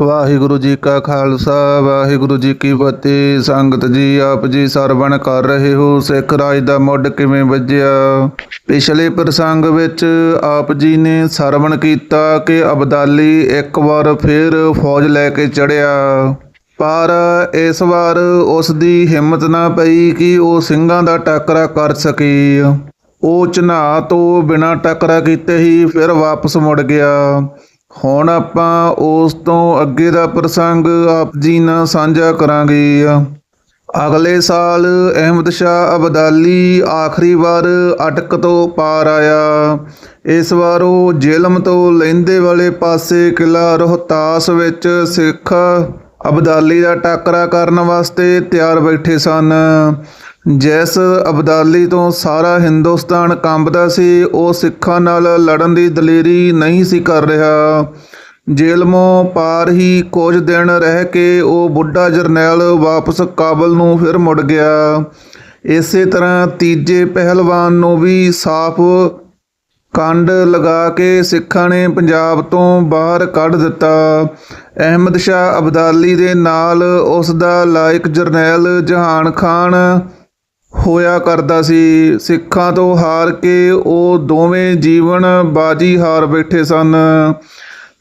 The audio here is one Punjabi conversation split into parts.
ਵਾਹਿਗੁਰੂ ਜੀ ਕਾ ਖਾਲਸਾ, ਵਾਹਿਗੁਰੂ ਜੀ ਕੀ ਫਤਿਹ। ਸੰਗਤ ਜੀ, ਆਪ ਜੀ ਸਰਵਣ ਕਰ ਰਹੇ ਹੋ, ਸਿੱਖ ਰਾਜ ਦਾ ਮੁੱਢ ਕਿਵੇਂ ਵੱਜਿਆ? ਪਿਛਲੇ ਪ੍ਰਸੰਗ ਵਿੱਚ ਆਪ ਜੀ ਨੇ ਸਰਵਣ ਕੀਤਾ ਕਿ ਅਬਦਾਲੀ ਇੱਕ ਵਾਰ ਫਿਰ ਫੌਜ ਲੈ ਕੇ ਚੜਿਆ ਪਰ ਇਸ ਵਾਰ ਉਸ ਦੀ ਹਿੰਮਤ ਨਾ ਪਈ ਕਿ ਉਹ ਸਿੰਘਾਂ ਦਾ ਟੱਕਰਾ ਕਰ ਸਕੀ। ਉਹ ਚਨਾਹ ਤੋਂ ਬਿਨਾਂ ਟੱਕਰਾ ਕੀਤੇ ਹੀ ਫਿਰ ਵਾਪਸ ਮੁੜ ਗਿਆ। ਹੁਣ ਆਪਾਂ ਉਸ ਤੋਂ ਅੱਗੇ ਦਾ ਪ੍ਰਸੰਗ ਆਪ ਜੀ ਨਾਲ ਸਾਂਝਾ ਕਰਾਂਗੇ। ਅਗਲੇ ਸਾਲ ਅਹਿਮਦ ਸ਼ਾਹ ਅਬਦਾਲੀ ਆਖਰੀ ਵਾਰ ਅਟਕ ਤੋਂ ਪਾਰ ਆਇਆ। ਇਸ ਵਾਰ ਉਹ ਜੇਲਮ ਤੋਂ ਲਹਿੰਦੇ ਵਾਲੇ ਪਾਸੇ ਕਿਲਾ ਰੋਹਤਾਸ ਵਿੱਚ ਸਿੱਖ ਅਬਦਾਲੀ ਦਾ ਟਾਕਰਾ ਕਰਨ ਵਾਸਤੇ ਤਿਆਰ ਬੈਠੇ ਸਨ। ਜਿਸ ਅਬਦਾਲੀ ਤੋਂ ਸਾਰਾ ਹਿੰਦੁਸਤਾਨ ਕੰਬਦਾ ਸੀ, ਉਹ ਸਿੱਖਾਂ ਨਾਲ ਲੜਨ ਦੀ ਦਲੇਰੀ ਨਹੀਂ ਸੀ ਕਰ ਰਿਹਾ। ਜੇਲਮੋਂ ਪਾਰ ਹੀ ਕੁਝ ਦਿਨ ਰਹਿ ਕੇ ਉਹ ਬੁੱਢਾ ਜਰਨੈਲ ਵਾਪਸ ਕਾਬਲ ਨੂੰ ਫਿਰ ਮੁੜ ਗਿਆ। ਇਸੇ ਤਰ੍ਹਾਂ ਤੀਜੇ ਪਹਿਲਵਾਨ ਨੂੰ ਵੀ ਸਾਫ਼ ਕੰਡ ਲਗਾ ਕੇ ਸਿੱਖਾਂ ਨੇ ਪੰਜਾਬ ਤੋਂ ਬਾਹਰ ਕੱਢ ਦਿੱਤਾ। ਅਹਿਮਦ ਸ਼ਾਹ ਅਬਦਾਲੀ ਦੇ ਨਾਲ ਉਸ ਦਾ ਲਾਇਕ ਜਰਨੈਲ ਜਹਾਨ ਖਾਨ ਹੋਇਆ ਕਰਦਾ ਸੀ। ਸਿੱਖਾਂ ਤੋਂ ਹਾਰ ਕੇ ਉਹ ਦੋਵੇਂ ਜੀਵਨ ਬਾਜੀ ਹਾਰ ਬੈਠੇ ਸਨ।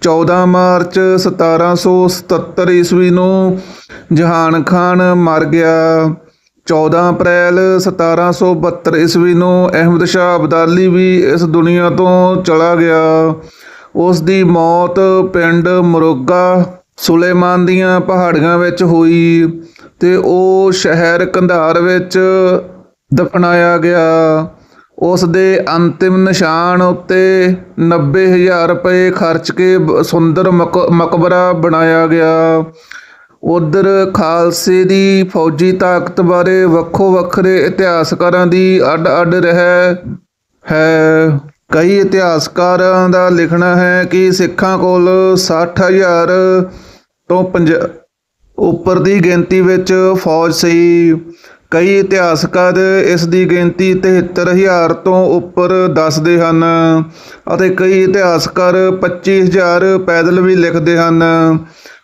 14 ਮਾਰਚ 1777 ਈਸਵੀ ਨੂੰ ਜਹਾਨ ਖਾਨ ਮਰ ਗਿਆ। 14 ਅਪ੍ਰੈਲ 1772 ਈਸਵੀ ਨੂੰ ਅਹਿਮਦ ਸ਼ਾਹ ਅਬਦਾਲੀ ਵੀ ਇਸ ਦੁਨੀਆ ਤੋਂ ਚਲਾ ਗਿਆ। ਉਸ ਦੀ ਮੌਤ ਪਿੰਡ ਮਰੋਗਾ ਸੁਲੇਮਾਨ ਦੀਆਂ ਪਹਾੜੀਆਂ ਵਿੱਚ ਹੋਈ। ਤੇ ਉਹ ਸ਼ਹਿਰ ਕੰਧਾਰ ਵਿੱਚ ਦਫਨਾਇਆ ਗਿਆ। ਉਸ ਦੇ ਅੰਤਿਮ ਨਿਸ਼ਾਨ ਉੱਤੇ 90000 ਰੁਪਏ ਖਰਚ ਕੇ ਬ- ਸੁੰਦਰ ਮਕ- ਮਕਬਰਾ ਬਣਾਇਆ ਗਿਆ। ਉਧਰ ਖਾਲਸੇ ਦੀ ਫੌਜੀ ਤਾਕਤ ਬਾਰੇ ਵੱਖੋ ਵੱਖਰੇ ਇਤਿਹਾਸਕਾਰਾਂ ਦੀ ਅੱਡ-ਅੱਡ ਰਹਿ ਹੈ। ਕਈ ਇਤਿਹਾਸਕਾਰਾਂ ਦਾ ਲਿਖਣਾ ਹੈ ਕਿ ਸਿੱਖਾਂ ਕੋਲ 60000 ਤੋਂ ਪੰਜ ਉੱਪਰ ਦੀ ਗਿਣਤੀ ਵਿੱਚ ਫੌਜ ਸੀ। ਕਈ ਇਤਿਹਾਸਕਾਰ ਇਸ ਦੀ ਗਿਣਤੀ 73000 ਤੋਂ ਉੱਪਰ ਦੱਸਦੇ ਹਨ ਅਤੇ ਕਈ ਇਤਿਹਾਸਕਾਰ 25000 ਪੈਦਲ ਵੀ ਲਿਖਦੇ ਹਨ।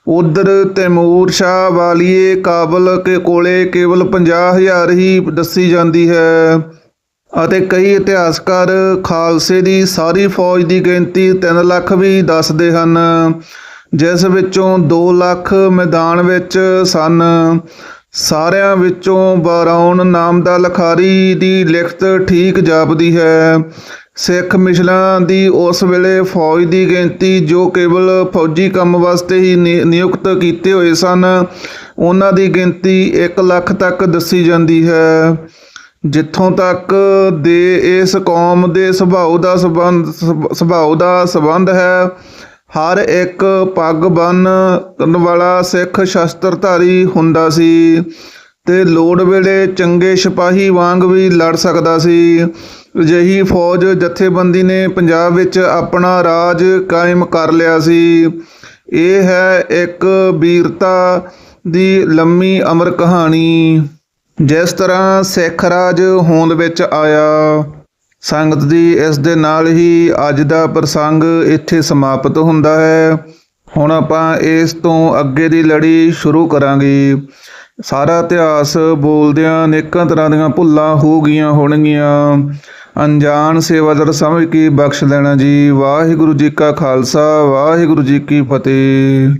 ਉਧਰ ਤੈਮੂਰ ਸ਼ਾਹ ਵਾਲੀਏ ਕਾਬਲ ਕੇ ਕੋਲੇ ਕੇਵਲ 50000 ਹੀ ਦੱਸੀ ਜਾਂਦੀ ਹੈ ਅਤੇ ਕਈ ਇਤਿਹਾਸਕਾਰ ਖਾਲਸੇ ਦੀ ਸਾਰੀ ਫੌਜ ਦੀ ਗਿਣਤੀ 3 ਲੱਖ ਵੀ ਦੱਸਦੇ ਹਨ। ਜਿਸ ਵਿੱਚੋਂ 2 ਲੱਖ ਮੈਦਾਨ ਵਿੱਚ ਸਨ। ਸਾਰਿਆਂ ਵਿੱਚੋਂ ਬਾਰੌਨ ਨਾਮ ਦਾ ਲਖਾਰੀ ਦੀ ਲਿਖਤ ਠੀਕ ਜਾਪਦੀ ਹੈ। ਸਿੱਖ ਮਿਸ਼ਲਾਂ ਦੀ ਉਸ ਵੇਲੇ ਫੌਜ ਦੀ ਗਿਣਤੀ ਜੋ ਕੇਵਲ ਫੌਜੀ ਕੰਮ ਵਾਸਤੇ ਹੀ ਨਿ- ਨਿਯੁਕਤ ਕੀਤੇ ਹੋਏ ਸਨ, ਉਹਨਾਂ ਦੀ ਗਿਣਤੀ 1 ਲੱਖ ਤੱਕ ਦੱਸੀ ਜਾਂਦੀ ਹੈ। ਜਿੱਥੋਂ ਤੱਕ ਦੇ ਇਸ ਕੌਮ ਦੇ ਸੁਭਾਅ ਦਾ ਸੰਬੰਧ ਸੁਭਾਅ ਦਾ ਸੰਬੰਧ ਹੈ ਹਰ ਇੱਕ ਪੱਗ ਬੰਨ੍ਹਣ ਵਾਲਾ ਸਿੱਖ ਸ਼ਸਤਰਧਾਰੀ ਹੁੰਦਾ ਸੀ ਤੇ ਲੋੜ ਵੇਲੇ ਚੰਗੇ ਸਿਪਾਹੀ ਵਾਂਗ ਵੀ ਲੜ ਸਕਦਾ ਸੀ। ਅਜਿਹੀ ਫੌਜ ਜਥੇਬੰਦੀ ਨੇ ਪੰਜਾਬ ਵਿੱਚ ਆਪਣਾ ਰਾਜ ਕਾਇਮ ਕਰ ਲਿਆ ਸੀ। ਇਹ ਹੈ ਇੱਕ ਵੀਰਤਾ ਦੀ ਲੰਮੀ ਅਮਰ ਕਹਾਣੀ। ਜਿਸ ਤਰ੍ਹਾਂ ਸਿੱਖ ਰਾਜ ਹੋਂਦ ਵਿੱਚ ਆਇਆ ਸੰਗਤ ਦੀ ਇਸ ਦੇ ਨਾਲ ਹੀ ਅੱਜ ਦਾ ਪ੍ਰਸੰਗ ਇੱਥੇ ਸਮਾਪਤ ਹੁੰਦਾ ਹੈ। ਹੁਣ ਆਪਾਂ ਇਸ ਤੋਂ ਅੱਗੇ ਦੀ ਲੜੀ ਸ਼ੁਰੂ ਕਰਾਂਗੇ। ਸਾਰਾ ਇਤਿਹਾਸ ਬੋਲਦਿਆਂ ਅਨੇਕਾਂ ਤਰ੍ਹਾਂ ਦੀਆਂ ਭੁੱਲਾਂ ਹੋ ਗਈਆਂ ਹੋਣਗੀਆਂ। ਅਣਜਾਣ ਸੇਵਾਦਾਰ ਸਮਝ ਕੇ ਬਖਸ਼ ਲੈਣਾ ਜੀ। ਵਾਹਿਗੁਰੂ ਜੀ ਕਾ ਖਾਲਸਾ, ਵਾਹਿਗੁਰੂ ਜੀ ਕੀ ਫਤਿਹ।